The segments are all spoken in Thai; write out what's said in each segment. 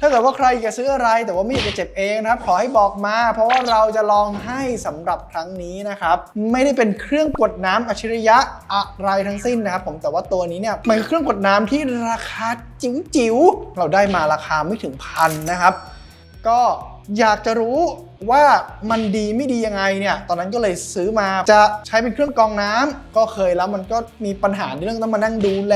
ถ้าเกิดว่าใครอยากซื้ออะไรแต่ว่าไม่อยากจะเจ็บเองนะครับ ขอให้บอกมา เพราะว่าเราจะลองให้สำหรับครั้งนี้นะครับ ไม่ได้เป็นเครื่องกดน้ำอัจฉริยะอะไรทั้งสิ้นนะครับผมแต่ว่าตัวนี้เนี่ยมันเครื่องกดน้ำที่ราคาจิ๋วๆเราได้มาราคาไม่ถึงพันนะครับ ก็ อยากจะรู้ว่ามันดีไม่ดียังไงเนี่ยตอนนั้นก็เลยซื้อมาจะใช้เป็นเครื่องกรองน้ำก็เคยแล้วมันก็มีปัญหาในเรื่องต้องมานั่งดูแล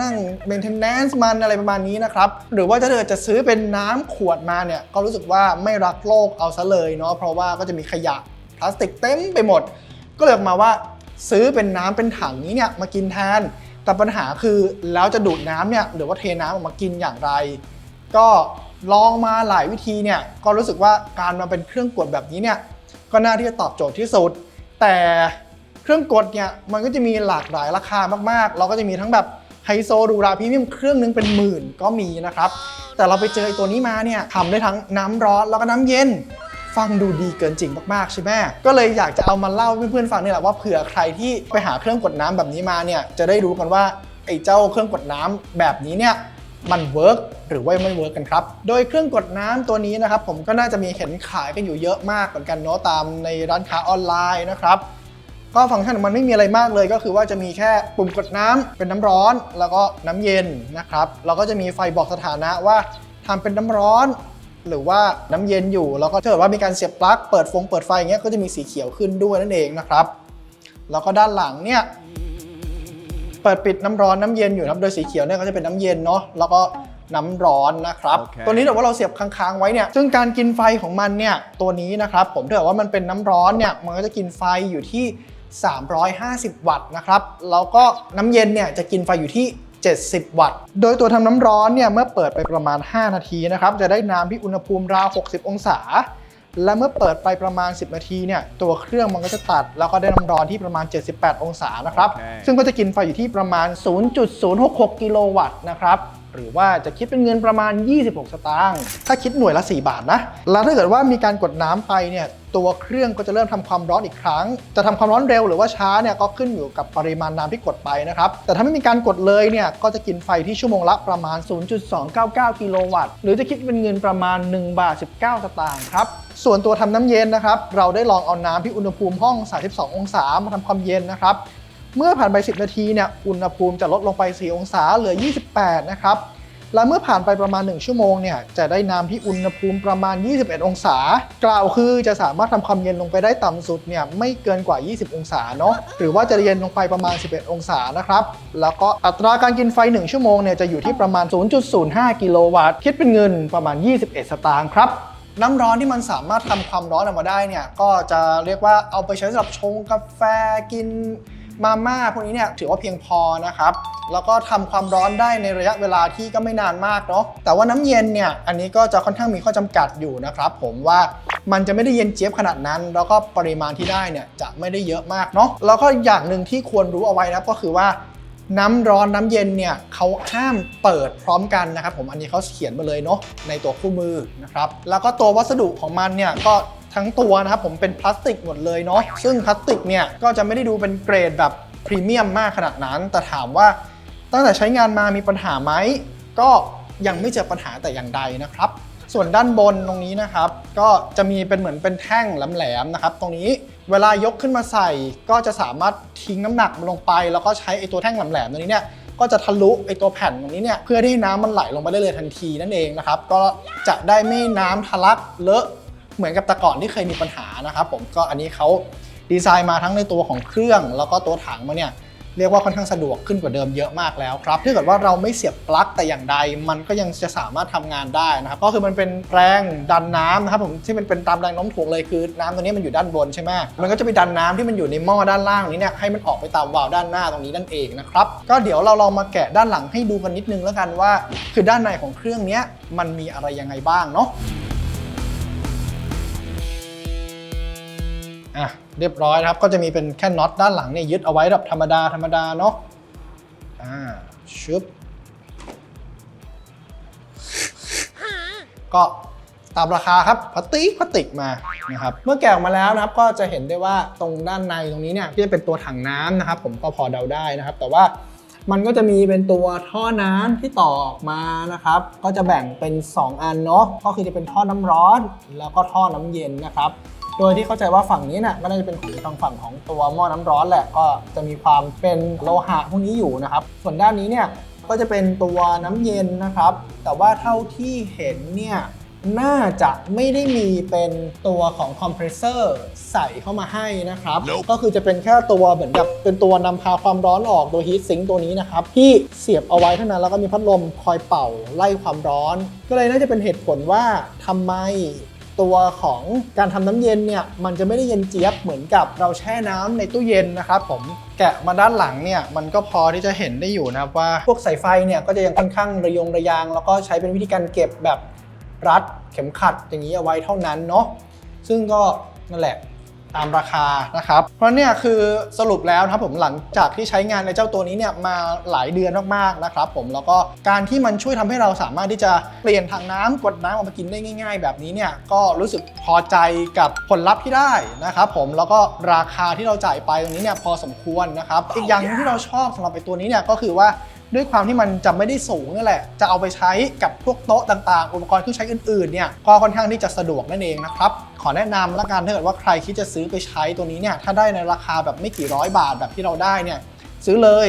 นั่ง maintenance มันอะไรประมาณนี้นะครับ หรือว่าถ้าเกิดจะซื้อเป็นน้ำขวดมาเนี่ยก็รู้สึกว่าไม่รักโลกเอาซะเลยเนาะเพราะว่าก็จะมีขยะพลาสติกเต็มไปหมด ก็เลยออกมาว่าซื้อเป็นน้ำเป็นถังนี้เนี่ยมากินแทนแต่ปัญหาคือแล้วจะดูดน้ำเนี่ยหรือว่าเทน้ำออกมากินอย่างไร ก็ ลองมาหลายวิธีเนี่ยก็รู้สึกว่าการมาเป็นเครื่องกดแบบนี้เนี่ยก็น่าที่จะตอบโจทย์ที่สุด แต่เครื่องกดเนี่ยมันก็จะมีหลากหลายราคามากๆ เราก็จะมีทั้งแบบไฮโซดูราพรีเมียมเครื่องนึงเป็นหมื่นก็มีนะครับ แต่เราไปเจอไอ้ตัวนี้มาเนี่ยทำได้ทั้งน้ำร้อนแล้วก็น้ำเย็น ฟังดูดีเกินจริงมากๆใช่ไหมก็เลยอยากจะเอามาเล่าเพื่อนๆฟังนี่แหละว่าเผื่อใครที่ไปหาเครื่องกดน้ำแบบนี้มาเนี่ยจะได้รู้กันว่าไอ้เจ้าเครื่องกดน้ำแบบนี้เนี่ย มันเวิร์กหรือว่าไม่เวิร์กกันครับ โดยเครื่องกดน้ำตัวนี้นะครับผมก็น่าจะมีเห็นขายกันอยู่เยอะมากเหมือนกันเนาะตามในร้านค้าออนไลน์นะครับก็ฟังก์ชันของมันไม่มีอะไรมากเลย ก็คือว่าจะมีแค่ปุ่มกดน้ำเป็นน้ำร้อน แล้วก็น้ำเย็นนะครับเราก็จะมีไฟบอกสถานะว่าทำเป็นน้ำร้อน หรือว่าน้ำเย็นอยู่ แล้วก็ถ้าเกิดว่ามีการเสียบปลั๊กเปิดฟงเปิดไฟอย่างเงี้ยก็จะมีสีเขียวขึ้นด้วยนั่นเองนะครับแล้วก็ด้านหลังเนี่ย เปิดปิดน้ำร้อนน้ำเย็นอยู่นะครับ โดยสีเขียวเนี่ยก็จะเป็นน้ำเย็นเนาะ แล้วก็น้ำร้อนนะครับโอเคตัวนี้เดี๋ยวว่าเราเสียบค้างๆไว้เนี่ย ซึ่งการกินไฟของมันเนี่ย ตัวนี้นะครับ ผมถ้าเกิดว่ามันเป็นน้ำร้อนเนี่ย มันก็จะกินไฟอยู่ที่ 350 วัตต์นะครับ แล้วก็น้ำเย็นเนี่ยจะกินไฟอยู่ที่ 70 วัตต์ โดยตัวทำน้ำร้อนเนี่ยเมื่อเปิดไปประมาณ 5 นาทีนะครับ จะได้น้ำที่อุณหภูมิราว 60 องศา และเมื่อเปิดไปประมาณ 10 นาทีเนี่ยตัวเครื่องมันก็จะตัด แล้วก็ได้น้ำร้อนที่ประมาณ 78 องศานะครับโอเคซึ่งก็จะกินไฟอยู่ที่ประมาณ 0.066 กิโลวัตต์นะครับ หรือว่าจะคิดเป็นเงินประมาณ 26 สตางค์ ถ้าคิดหน่วยละ 4 บาทนะ แล้วถ้าเกิดว่ามีการกดน้ำไปเนี่ย ตัวเครื่องก็จะเริ่มทำความร้อนอีกครั้ง จะทำความร้อนเร็วหรือว่าช้าเนี่ยก็ขึ้นอยู่กับปริมาณน้ำที่กดไปนะครับ แต่ถ้าไม่มีการกดเลยเนี่ย ก็จะกินไฟที่ชั่วโมงละประมาณ 0.299 กิโลวัตต์ หรือจะคิดเป็นเงินประมาณ 1 บาท 19 สตางค์ครับ ส่วนตัวทำน้ำเย็นนะครับ เราได้ลองเอาน้ำที่อุณหภูมิห้อง 32 องศามาทำความเย็นนะครับ เมื่อผ่านไป 10 นาทีเนี่ยอุณหภูมิจะลดลงไป 4 องศาเหลือ 28 นะครับ และเมื่อผ่านไปประมาณ 1 ชั่วโมงเนี่ยจะได้น้ำที่อุณหภูมิประมาณ 21 องศา กล่าวคือจะสามารถทำความเย็นลงไปได้ต่ำสุดเนี่ยไม่เกินกว่า 20 องศาเนาะหรือว่าจะเย็นลงไปประมาณ 11 องศานะครับ แล้วก็อัตราการกินไฟ 1 ชั่วโมงเนี่ยจะอยู่ที่ประมาณ 0.05 กิโลวัตต์คิดเป็นเงินประมาณ 21 สตางค์ครับน้ำร้อนที่มันสามารถทำความร้อนออกมาได้เนี่ยก็จะเรียกว่าเอาไปใช้สำหรับชงกาแฟกิน มาม่าพวกนี้เนี่ยถือว่าเพียงพอนะครับแล้วก็ทำความร้อนได้ในระยะเวลาที่ก็ไม่นานมากเนาะแต่ว่าน้ำเย็นเนี่ยอันนี้ก็จะค่อนข้างมีข้อจำกัดอยู่นะครับผมว่ามันจะไม่ได้เย็นเจี๊ยบขนาดนั้น แล้วก็ปริมาณที่ได้เนี่ยจะไม่ได้เยอะมากเนาะแล้วก็อย่างหนึ่งที่ควรรู้เอาไว้นะก็คือว่าน้ำร้อนน้ำเย็นเนี่ยเขาห้ามเปิดพร้อมกันนะครับ ผมอันนี้เขาเขียนมาเลยเนาะในตัวคู่มือนะครับแล้วก็ตัววัสดุของมันเนี่ยก็ ทั้งตัวนะครับผมเป็นพลาสติกหมดเลยเนาะซึ่งพลาสติกเนี่ยก็จะไม่ได้ดูเป็นเกรดแบบพรีเมียมมากขนาดนั้น แต่ถามว่าตั้งแต่ใช้งานมามีปัญหาไหมก็ยังไม่เจอปัญหาแต่อย่างใดนะครับ ส่วนด้านบนตรงนี้นะครับ ก็จะมีเป็นเหมือนเป็นแท่งแหลมๆนะครับ ตรงนี้เวลายกขึ้นมาใส่ก็จะสามารถทิ้งน้ำหนักมันลงไป แล้วก็ใช้ไอ้ตัวแท่งแหลมๆตัวนี้เนี่ยก็จะทะลุไอ้ตัวแผ่นตรงนี้เนี่ยเพื่อที่น้ำมันไหลลงไปได้เลยทันทีนั่นเองนะครับ ก็จะได้ไม่น้ำทะลักเลอะ เหมือนกับแต่ก่อนที่เคยมีปัญหานะครับผมก็อันนี้เขาดีไซน์มาทั้งในตัวของเครื่อง แล้วก็ตัวถังมาเนี่ยเรียกว่าค่อนข้างสะดวกขึ้นกว่าเดิมเยอะมากแล้วครับถ้าเกิดว่าเราไม่เสียบปลั๊กแต่อย่างใด มันก็ยังจะสามารถทำงานได้นะครับก็คือมันเป็นแรงดันน้ำนะครับผมที่มันเป็นตามแรงโน้มถ่วงเลยคือน้ำตัวนี้มันอยู่ด้านบนใช่ไหมมันก็จะไปดันน้ำที่มันอยู่ในหม้อด้านล่างนี้เนี่ยให้มันออกไปตามวาล์วด้านหน้าตรงนี้นั่นเองนะครับก็เดี๋ยวเราลองมาแกะด้านหลังให้ดูกันนิดนึงแล้วกันว่า คือด้านในของเครื่องนี้มันมีอะไรยังไงบ้างเนาะ อะเรียบร้อยนะครับก็จะมีเป็นแค่น็อตด้านหลังเนี่ยยึดเอาไว้แบบธรรมดาธรรมดาเนาะอ่าชึบก็ตามราคาครับพลาสติกพลาสติกมานะครับเมื่อแกะออกมาแล้วนะครับก็จะเห็นได้ว่าตรงด้านในตรงนี้เนี่ยที่จะเป็นตัวถังน้ำนะครับ ผมก็พอเดาได้นะครับ แต่ว่ามันก็จะมีเป็นตัวท่อน้ำที่ต่อออกมานะครับ ก็จะแบ่งเป็น 2 อันเนาะก็คือจะเป็นท่อน้ำร้อน แล้วก็ท่อน้ำเย็นนะครับ โดยที่เข้าใจว่าฝั่งนี้น่ะก็น่าจะเป็นของทางฝั่งของตัวหม้อน้ำร้อนแหละก็จะมีความเป็นโลหะพวกนี้อยู่นะครับ ส่วนด้านนี้เนี่ยก็จะเป็นตัวน้ำเย็นนะครับ แต่ว่าเท่าที่เห็นเนี่ยน่าจะไม่ได้มีเป็นตัวของคอมเพรสเซอร์ใส่เข้ามาให้นะครับก็คือจะเป็นแค่ตัวเหมือนกับเป็นตัวนำพาความร้อนออกโดยฮีทซิงตัวนี้นะครับ ที่เสียบเอาไว้เท่านั้นแล้วก็มีพัดลมคอยเป่าไล่ความร้อน ก็เลยน่าจะเป็นเหตุผลว่าทำไม ตัวของการทำน้ำเย็นเนี่ยมันจะไม่ได้เย็นเจี๊ยบเหมือนกับเราแช่น้ำในตู้เย็นนะครับผมแกะมาด้านหลังเนี่ยมันก็พอที่จะเห็นได้อยู่นะครับว่าพวกสายไฟเนี่ยก็จะยังค่อนข้างระยงระยาง แล้วก็ใช้เป็นวิธีการเก็บแบบรัดเข็มขัดอย่างนี้เอาไว้เท่านั้นเนาะซึ่งก็นั่นแหละ ตามราคานะครับ เพราะเนี่ยคือสรุปแล้วนะครับผมหลังจากที่ใช้งานในเจ้าตัวนี้เนี่ยมาหลายเดือนมากๆนะครับผมแล้วก็การที่มันช่วยทำให้เราสามารถที่จะเปลี่ยนทางน้ำกดน้ำออกมากินได้ง่าย ๆ แบบนี้เนี่ยก็รู้สึกพอใจกับผลลัพธ์ที่ได้นะครับผมแล้วก็ราคาที่เราจ่ายไปตรงนี้เนี่ยพอสมควรนะครับอีกอย่างนึงที่เราชอบสำหรับไอ้ตัวนี้เนี่ยก็คือว่า ด้วยความที่มันจะไม่ได้สูงนี่แหละ จะเอาไปใช้กับพวกโต๊ะต่างๆ อุปกรณ์เครื่องใช้อื่นๆเนี่ยก็ค่อนข้างที่จะสะดวกนั่นเองนะครับ ขอแนะนำละกันถ้าเกิดว่าใครคิดจะซื้อไปใช้ตัวนี้เนี่ยถ้าได้ในราคาแบบไม่กี่ร้อยบาทแบบที่เราได้เนี่ยซื้อเลย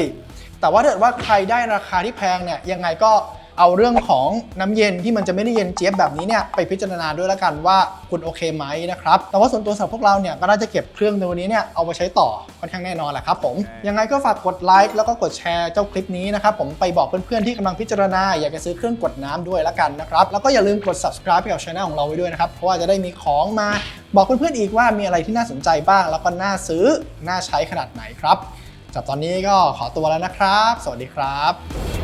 แต่ว่าถ้าเกิดว่าใครได้ราคาที่แพงเนี่ยยังไงก็ เอาเรื่องของน้ำเย็นที่มันจะไม่ได้เย็นเจี๊ยบแบบนี้เนี่ยไปพิจารณาด้วยละกันว่าคุณโอเคไหมนะครับ แต่ว่าส่วนตัวสำหรับพวกเราเนี่ยก็น่าจะเก็บเครื่องตัวนี้เนี่ยเอาไปใช้ต่อค่อนข้างแน่นอนแหละครับผมยังไงก็ฝากกดไลค์แล้วก็กดแชร์เจ้าคลิปนี้นะครับผมไปบอกเพื่อนๆที่กำลังพิจารณาอยากจะซื้อเครื่องกดน้ำด้วยละกันนะครับแล้วก็อย่าลืมกด subscribe ให้กับช่องของเราไว้ด้วยนะครับเพราะว่าจะได้มีของมาบอกเพื่อนๆอีกว่ามีอะไรที่น่าสนใจบ้าง แล้วก็น่าซื้อน่าใช้ขนาดไหนครับจากตอนนี้ก็ขอตัวแล้วนะครับ สวัสดีครับ